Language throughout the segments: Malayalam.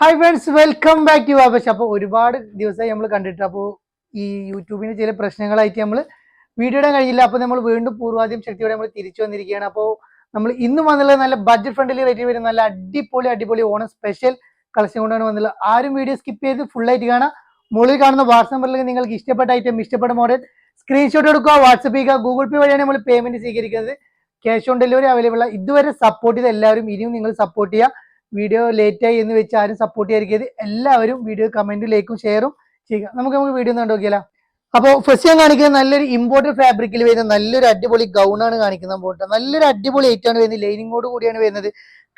Hi friends welcome back to ആപേഷ് അപ്പോൾ ഒരുപാട് ദിവസമായി നമ്മൾ കണ്ടിട്ട് അപ്പോൾ ഈ യൂട്യൂബിന് ചില പ്രശ്നങ്ങളായിട്ട് നമ്മൾ വീഡിയോ ഇടാൻ കഴിഞ്ഞില്ല അപ്പോൾ നമ്മൾ വീണ്ടും പൂർവാദ്യം ശക്തിയോടെ നമ്മൾ തിരിച്ചു വന്നിരിക്കുകയാണ്. അപ്പോൾ നമ്മൾ ഇന്ന് വന്നുള്ളത് നല്ല ബഡ്ജറ്റ് ഫ്രണ്ട്ലി റേറ്റ് വരുന്ന നല്ല അടിപൊളി അടിപൊളി ഓണം സ്പെഷ്യൽ കളക്ഷൻ കൊണ്ടാണ് വന്നുള്ളത് ആരും വീഡിയോ സ്കിപ്പ് ചെയ്ത് ഫുൾ ആയിട്ട് കാണാം. മുകളിൽ കാണുന്ന വാട്സ് നമ്പറിലേക്ക് നിങ്ങൾക്ക് ഇഷ്ടപ്പെട്ട ഐറ്റം ഇഷ്ടപ്പെട്ട മോഡൽ സ്ക്രീൻഷോട്ട് എടുക്കുക. വാട്സപ്പ് ചെയ്യുക. ഗൂഗിൾ പേ വഴിയാണ് നമ്മൾ പേയ്മെന്റ് സ്വീകരിക്കുന്നത്. ക്യാഷ് ഓൺ ഡെലിവറി അവൈലബിൾ ആണ് ഇതുവരെ സപ്പോർട്ട് ചെയ്ത എല്ലാവരും ഇനിയും നിങ്ങൾ സപ്പോർട്ട് ചെയ്യുക. വീഡിയോ ലേറ്റ് ആയി എന്ന് വെച്ച് ആരും സപ്പോർട്ട് ചെയ്യാതിരിക്കരുത്. എല്ലാവരും വീഡിയോ കമന്റിലേക്കും ലൈക്കും ഷെയറും ചെയ്യുക. നമുക്ക് നമുക്ക് വീഡിയോ ഒന്ന് നോക്കിയാലോ? അപ്പോൾ ഫസ്റ്റ് ഞാൻ കാണിക്കുന്നത് നല്ലൊരു ഇമ്പോർട്ടഡ് ഫാബ്രിക്കിൽ വരുന്ന നല്ലൊരു അടിപൊളി ഗൗൺ ആണ് കാണിക്കുന്നത് പോട്ടെ നല്ലൊരു അടിപൊളി ഐറ്റം ആണ് വരുന്നത്. ലൈനിങ്ങോട് കൂടിയാണ് വരുന്നത്.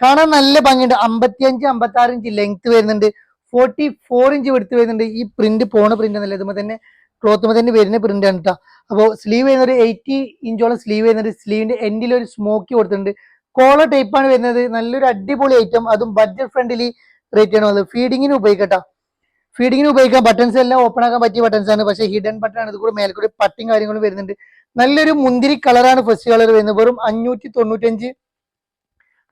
കാണാൻ നല്ല ഭംഗിയുണ്ട്. അമ്പത്തിയഞ്ച് അമ്പത്തി ആറ് ഇഞ്ച് ലെങ്ത് വരുന്നുണ്ട്. ഫോർട്ടി ഫോർ ഇഞ്ച് എടുത്ത് വരുന്നുണ്ട്. ഈ പ്രിന്റ് പോണ പ്രിന്റ് എന്നല്ല. ഇതുമ്പോൾ തന്നെ ക്ലോത്തുമ്പോൾ തന്നെ വരുന്ന പ്രിന്റ് ആണ് കേട്ടോ അപ്പോൾ സ്ലീവ് വരുന്നത് എയ്റ്റി ഇഞ്ചോളം സ്ലീവ് വരുന്നുണ്ട്. സ്ലീവിന്റെ എൻഡിൽ ഒരു സ്മോക്കി കൊടുത്തിട്ടുണ്ട്. കോളർ ആണ് വരുന്നത്. നല്ലൊരു അടിപൊളി ഐറ്റം അതും ബഡ്ജറ്റ് ഫ്രണ്ട്ലി റേറ്റ് ആണ് വന്നത്. ഫീഡിങ്ങിന് ഉപയോഗിക്കട്ടോ. ഫീഡിങ്ങിന് ഉപയോഗിക്കാം. ബട്ടൺസ് എല്ലാം ഓപ്പൺ ആക്കാൻ പറ്റിയ ബട്ടൺസ് ആണ്. പക്ഷേ ഹിഡൻ ബട്ടൺ ആണ്. ഇത് കൂടെ മേൽക്കൂടെ കാര്യങ്ങളും വരുന്നുണ്ട്. നല്ലൊരു മുന്തിരി കളറാണ് ഫസ്റ്റ് കളർ വരുന്നത്. വെറും അഞ്ഞൂറ്റി തൊണ്ണൂറ്റഞ്ച്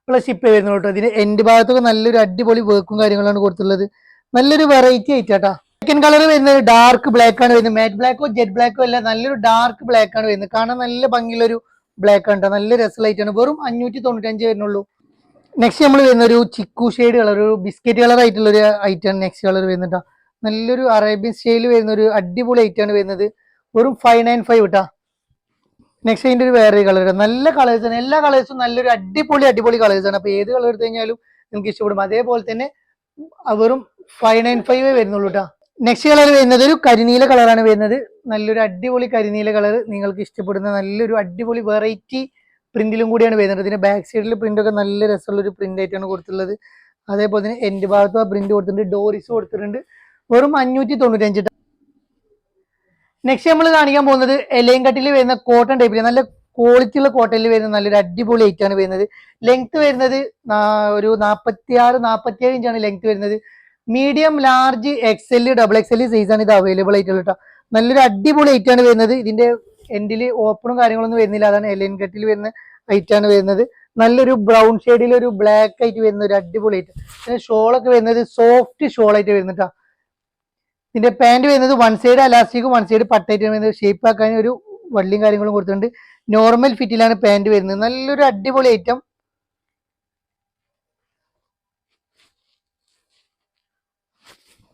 പ്ലസ് ഷിപ്പ് വരുന്നത് കേട്ടോ. ഇതിന് എൻഡ് ഭാഗത്തൊക്കെ നല്ലൊരു അടിപൊളി വർക്കും കാര്യങ്ങളാണ് കൊടുത്തുള്ളത് നല്ലൊരു വെറൈറ്റി ആയിട്ടാ. സെക്കൻഡ് കളർ വരുന്നത് ഡാർക്ക് ബ്ലാക്ക് ആണ് വരുന്നത്. മാറ്റ് ബ്ലാക്കോ ജെറ്റ് ബ്ലാക്കോ അല്ല നല്ലൊരു ഡാർക്ക് ബ്ലാക്ക് ആണ് വരുന്നത്. കാണാൻ നല്ല ഭംഗിയുള്ളൊരു ബ്ലാക്ക് ആണ് നല്ല നല്ല രസമായിട്ട് ആണ്. വെറും അഞ്ഞൂറ്റി തൊണ്ണൂറ്റഞ്ച് വരുന്നുള്ളൂ. നെക്സ്റ്റ് നമ്മൾ വരുന്ന ഒരു ചിക്കു ഷെയ്ഡ് കളർ ഒരു ബിസ്ക്കറ്റ് കളർ ആയിട്ടുള്ള ഒരു ഐറ്റം നെക്സ്റ്റ് കളർ വരുന്നുണ്ട്. നല്ലൊരു അറേബ്യൻ സ്റ്റൈൽ വരുന്ന ഒരു അടിപൊളി ഐറ്റം ആണ് വരുന്നത്. വെറും ഫൈവ് നയൻ ഫൈവ് ഇട്ടാ നെക്സ്റ്റ് അതിന്റെ ഒരു വേറെ കളർ നല്ല കളേഴ്സ് ആണ്. എല്ലാ കളേഴ്സും നല്ലൊരു അടിപൊളി അടിപൊളി ആണ്. അപ്പൊ ഏത് കളർ എടുത്തു കഴിഞ്ഞാലും നിങ്ങൾക്ക് ഇഷ്ടപ്പെടും. അതേപോലെ തന്നെ വെറും ഫൈവ് നയൻ ഫൈവ് വരുന്നുള്ളൂ കേട്ടോ നെക്സ്റ്റ് കളർ വരുന്നത് ഒരു കരിനീല കളറാണ് വരുന്നത്. നല്ലൊരു അടിപൊളി കരിനീല കളർ നിങ്ങൾക്ക് ഇഷ്ടപ്പെടുന്ന നല്ലൊരു അടിപൊളി വെറൈറ്റി പ്രിന്റിലും കൂടിയാണ് വരുന്നത്. ഇതിന്റെ ബാക്ക് സൈഡിൽ പ്രിന്റ് ഒക്കെ നല്ല രസമുള്ള ഒരു പ്രിന്റ് ആയിട്ടാണ് കൊടുത്തിട്ടുള്ളത്. അതേപോലെ തന്നെ എൻഡ് ഭാഗത്തും ആ പ്രിന്റ് കൊടുത്തിട്ടുണ്ട്. ഡോറിസ് കൊടുത്തിട്ടുണ്ട്. വെറും അഞ്ഞൂറ്റി തൊണ്ണൂറ്റഞ്ച് നെക്സ്റ്റ് നമ്മൾ കാണിക്കാൻ പോകുന്നത് എലയും കട്ടിൽ വരുന്ന കോട്ടൺ ടൈപ്പിൽ നല്ല ക്വാളിറ്റി ഉള്ള കോട്ടണിൽ വരുന്ന നല്ലൊരു അടിപൊളി ഐറ്റമാണ് വരുന്നത്. ലെങ്ത് വരുന്നത് ഒരു നാൽപ്പത്തി ആറ് നാൽപ്പത്തി ഏഴ് ഇഞ്ചാണ് ലെങ്ത് വരുന്നത്. Medium large XL double XL size ആണ് ഇത് അവൈലബിൾ ആയിട്ടുള്ളത് കേട്ടോ നല്ലൊരു അടിപൊളി ആണ് വരുന്നത്. ഇതിന്റെ എൻഡിൽ ഓപ്പണും കാര്യങ്ങളൊന്നും വരുന്നില്ല. അതാണ് എലൻ കട്ടിൽ വരുന്ന ആണ് വരുന്നത്. നല്ലൊരു ബ്രൗൺ ഷെയ്ഡിൽ ഒരു ബ്ലാക്ക് ആയിട്ട് വരുന്ന ഒരു അടിപൊളി ഐറ്റം പിന്നെ ഷോളൊക്കെ വരുന്നത് സോഫ്റ്റ് ഷോൾ ആയിട്ട് വരുന്നുട്ടാ ഇതിന്റെ പാന്റ് വരുന്നത് വൺ സൈഡ് അലാസ്റ്റിക്കും വൺ സൈഡ് പട്ടായിട്ട് വരുന്നത്. ഷേപ്പ് ആക്കാൻ ഒരു വള്ളിയും കാര്യങ്ങളും കൊടുത്തിട്ടുണ്ട്. നോർമൽ ഫിറ്റിലാണ് പാന്റ് വരുന്നത്. നല്ലൊരു അടിപൊളി ഐറ്റം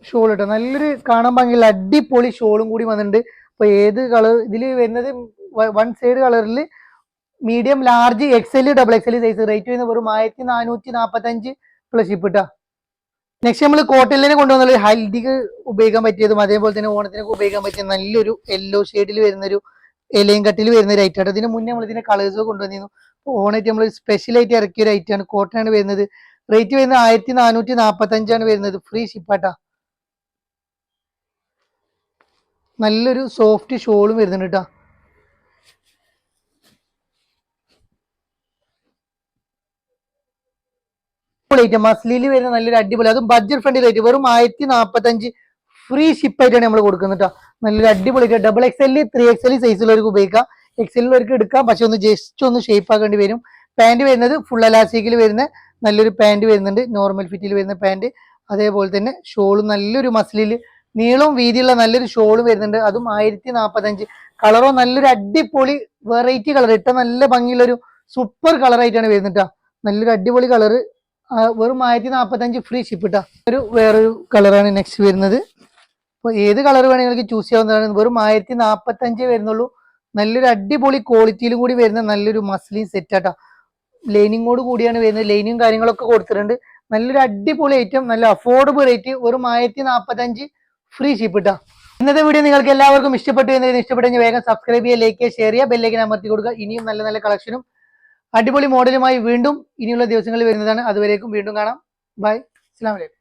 ഷോൾ ഇട്ടു നല്ലൊരു കാണാൻ ഭംഗിയുള്ള അടിപൊളി ഷോളും കൂടി വന്നിട്ടുണ്ട്. അപ്പൊ ഏത് കളർ ഇതിൽ വരുന്നത് വൺ സൈഡ് കളറിൽ medium large XL double XL size rate വരുന്നത് വെറും ആയിരത്തി നാനൂറ്റി നാൽപ്പത്തി അഞ്ച് പ്ലസ് ഷിപ്പ് നെക്സ്റ്റ് നമ്മൾ കോട്ടലിനെ കൊണ്ടുവന്നത് ഹൽദിക്ക് ഉപയോഗിക്കാൻ പറ്റിയതും അതേപോലെ തന്നെ ഓണത്തിനൊക്കെ ഉപയോഗിക്കാൻ പറ്റിയ നല്ലൊരു യെല്ലോ ഷെയ്ഡിൽ വരുന്നൊരു എലയും കട്ടിൽ വരുന്ന ഒരു ആണ്. ഇതിന് മുന്നേ നമ്മൾ ഇതിന്റെ കളേഴ്സ് കൊണ്ടുവന്നിരുന്നു. ഓണായിട്ട് നമ്മൾ സ്പെഷ്യൽ ആയിട്ട് ഇറക്കിയ ഒരു ഐറ്റമാണ് കോട്ടൺ ആണ് വരുന്നത്. റേറ്റ് വരുന്നത് ആയിരത്തി നാനൂറ്റി നാൽപ്പത്തി അഞ്ചാണ് വരുന്നത് ഫ്രീ ഷിപ്പാട്ടാ നല്ലൊരു സോഫ്റ്റ് ഷോളും വരുന്നുണ്ട് കേട്ടോ മസ്ലിയിൽ വരുന്ന നല്ലൊരു അടിപൊളി. അതും ബഡ്ജറ്റ് ഫ്രണ്ടിൽ ആയിട്ട് വെറും ആയിരത്തി നാൽപ്പത്തി അഞ്ച് ഫ്രീ ഷിപ്പ് ആയിട്ടാണ് നമ്മൾ കൊടുക്കുന്നത് കേട്ടോ നല്ലൊരു അടിപൊളി double X L three X L സൈസിലുള്ളവർക്ക് ഉപയോഗിക്കാം. എക്സലിലുള്ളവർക്ക് എടുക്കാം. പക്ഷെ ഒന്ന് ജസ്റ്റ് ഒന്ന് ഷേപ്പ് ആക്കേണ്ടി വരും. പാന്റ് വരുന്നത് ഫുൾ അലാസ്റ്റിക്കിൽ വരുന്ന നല്ലൊരു പാന്റ് വരുന്നുണ്ട്. നോർമൽ ഫിറ്റിൽ വരുന്ന പാന്റ് അതേപോലെ തന്നെ ഷോളും നല്ലൊരു മസ്ലിൽ നീളവും വീതിയുള്ള നല്ലൊരു ഷോൾ വരുന്നുണ്ട്. അതും ആയിരത്തി നാൽപ്പത്തഞ്ച് കളറോ നല്ലൊരു അടിപൊളി വെറൈറ്റി കളർ. ഇട്ട നല്ല ഭംഗിയുള്ളൊരു സൂപ്പർ കളർ ആയിട്ടാണ് വരുന്നത്. നല്ലൊരു അടിപൊളി കളർ. വെറും ആയിരത്തി നാൽപ്പത്തഞ്ച് ഫ്രീ ഷിപ്പ് ഇട്ടാ ഒരു വേറൊരു കളറാണ് നെക്സ്റ്റ് വരുന്നത്. അപ്പോൾ ഏത് കളർ വേണമെങ്കിൽ ചൂസ് ചെയ്യാവുന്നതാണ്. വെറും ആയിരത്തി നാൽപ്പത്തഞ്ചേ വരുന്നുള്ളൂ. നല്ലൊരു അടിപൊളി ക്വാളിറ്റിയിലും കൂടി വരുന്ന നല്ലൊരു മസ്ലിൻ സെറ്റ് ആട്ടോ ലൈനിങ്ങോട് കൂടിയാണ് വരുന്നത്. ലൈനിങ്ങും കാര്യങ്ങളൊക്കെ കൊടുത്തിട്ടുണ്ട്. നല്ലൊരു അടിപൊളി ഐറ്റം നല്ല അഫോർഡബിൾ റേറ്റ് വെറും ആയിരത്തി നാൽപ്പത്തഞ്ച് ഫ്രീ ഷിപ്പ് കിട്ടാം ഇന്നത്തെ വീഡിയോ നിങ്ങൾക്ക് എല്ലാവർക്കും ഇഷ്ടപ്പെട്ടു എന്ന് ഇഷ്ടപ്പെട്ടെങ്കിൽ വേഗം സബ്സ്ക്രൈബ് ചെയ്യുക ലൈക്ക് ഷെയർ ചെയ്യുക ബെല്ലേക്ക് അമർത്തി കൊടുക്കുക. ഇനിയും നല്ല നല്ല കളക്ഷനും അടിപൊളി മോഡലുമായി വീണ്ടും ഇനിയുള്ള ദിവസങ്ങളിൽ വരുന്നതാണ്. അതുവരേക്കും വീണ്ടും കാണാം. ബൈ അസ്സാം വലൈക്കും